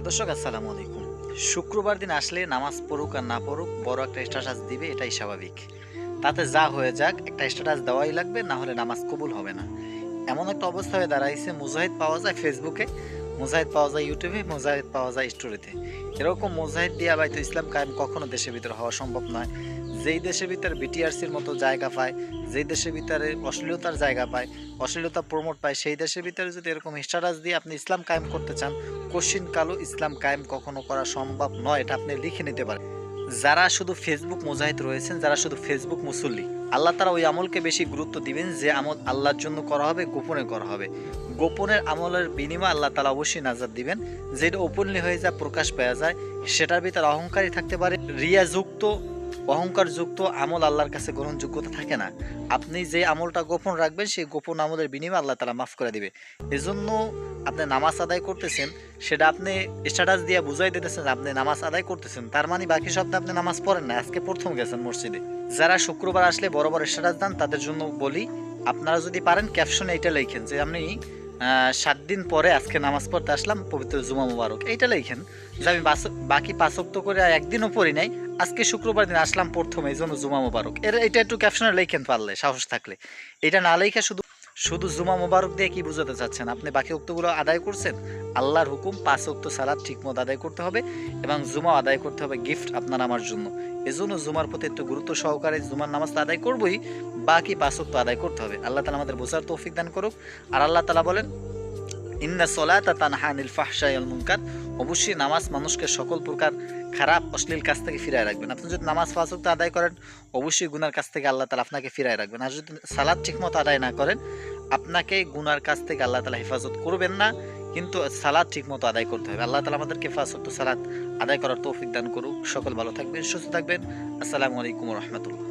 প্রিয় দর্শক, আসসালামু আলাইকুম। শুক্রবার দিন আসলে নামাজ পড়ুক আর না পড়ুক, বড় একটা স্ট্যাটাস দিবে, এটাই স্বাভাবিক। তাতে যা হয়ে যাক, একটা স্ট্যাটাস দেওয়াই লাগবে, না হলে নামাজ কবুল হবে না। এমন একটা অবস্থা হয়ে দাঁড়াইছে মুজাহিদ পাওয়া যায় ফেসবুকে মুজাহিদ পাওয়া যায় ইউটিউবে, মুজাহিদ পাওয়া যায় স্টোরিতে। এরকম মুজাহিদ দিয়া বাইতো ইসলাম কায়েম কখনো দেশের ভিতরে হওয়া সম্ভব নয়। যেই দেশের ভিতরে বিটিআরসির মতো জায়গা পায়, যেই দেশের ভিতরে অশ্লীলতার জায়গা পায়, অশ্লীলতা প্রমোট পায়, সেই দেশের ভিতরে যদি এরকম স্ট্যাটাস দিয়ে আপনি ইসলাম কায়েম করতে চান, কোশ্চিন কালো ইসলাম কায়েম কখনো করা সম্ভব নয়, এটা আপনি লিখে নিতে পারেন। যারা শুধু ফেসবুক মোজাহিদ রয়েছেন, যারা শুধু ফেসবুক মুসল্লি, আল্লাহ তারা ওই আমলকে বেশি গুরুত্ব দিবেন যে আমল আল্লাহর জন্য করা হবে, গোপনে করা হবে। গোপনের আমলের বিনিময় আল্লাহ তালা অবশ্যই নাজার দিবেন। যেটা ওপেনলি হয়ে যা প্রকাশ পাওয়া যায়, সেটার ভিতরে অহংকারী থাকতে পারে। রিয়াযুক্ত অহংকারযুক্ত আমল আল্লাহর কাছে গ্রহণযোগ্যতা থাকে না। আপনি যে আমলটা গোপন রাখবেন, সেই গোপন আমলের বিনিময়ে আল্লাহ তালা মাফ করে দিবে। এজন্য আপনি নামাজ আদায় করতেছেন, সেটা আপনি স্ট্যাটাস দিয়ে বুঝাই দিতেছেন, আপনি নামাজ আদায় করতেছেন। তার মানে বাকি সপ্তাহে আপনি নামাজ পড়েন না, আজকে প্রথম গেছেন মসজিদে। যারা শুক্রবার আসলে বড় বড় স্ট্যাটাস দেন, তাদের জন্য বলি, আপনারা যদি পারেন ক্যাপশনে এইটা লেখেন যে আপনি সাত দিন পরে আজকে নামাজ পড়তে আসলাম, পবিত্র জুমা মুবারক। এইটা লেখেন। যে, আমি বাকি পাঁচক্ত করে একদিনও পড়ি নাই আজকে শুক্রবার দিন আসলাম প্রথমে, এই জন্য জুমা মুবারক। এর এটা একটু ক্যাপশনে লেখেন পারলে, সাহস থাকলে। এটা না লেখা শুধু শুধু জুমা মুবারক দিয়ে কি বোঝাতে চাচ্ছেন? আপনি বাকি উক্তগুলো আদায় করছেন? আল্লাহর হুকুম, পাঁচ উক্ত সালাদ ঠিকমতো আদায় করতে হবে এবং জুমা আদায় করতে হবে গিফট আপনার আমার জন্য। এজন্য জুমার প্রতি একটু গুরুত্ব সহকারে জুমার নামাজ আদায় করবই, বাকি পাঁচ উক্ত আদায় করতে হবে। আল্লাহ তালা আমাদের বোঝার তৌফিক দান করুক। আর আল্লাহ তালা বলেন ইন্না সলাতা তানহানিল ফাহশাইল মুনকার। অবশ্যই নামাজ মানুষকে সকল প্রকার খারাপ, অশ্লীল কাজ থেকে ফিরায় রাখবেন। আপনি যদি নামাজ ওয়াক্ত আদায় করেন, অবশ্যই গুনার কাছ থেকে আল্লাহ তালা আপনাকে ফিরায় রাখবেন। আর যদি সালাদ ঠিকমতো আদায় না করেন, আপনাকে গুনার কাছ থেকে আল্লাহ তালা হেফাজত করবেন না, কিন্তু সালাদ ঠিকমতো আদায় করতে হবে। আল্লাহ তালা আমাদেরকে হেফাজত সালাদ আদায় করার তৌফিক দান করুক। সকল ভালো থাকবেন, সুস্থ থাকবেন। আসসালামু আলাইকুম রহমতুল্লাহ।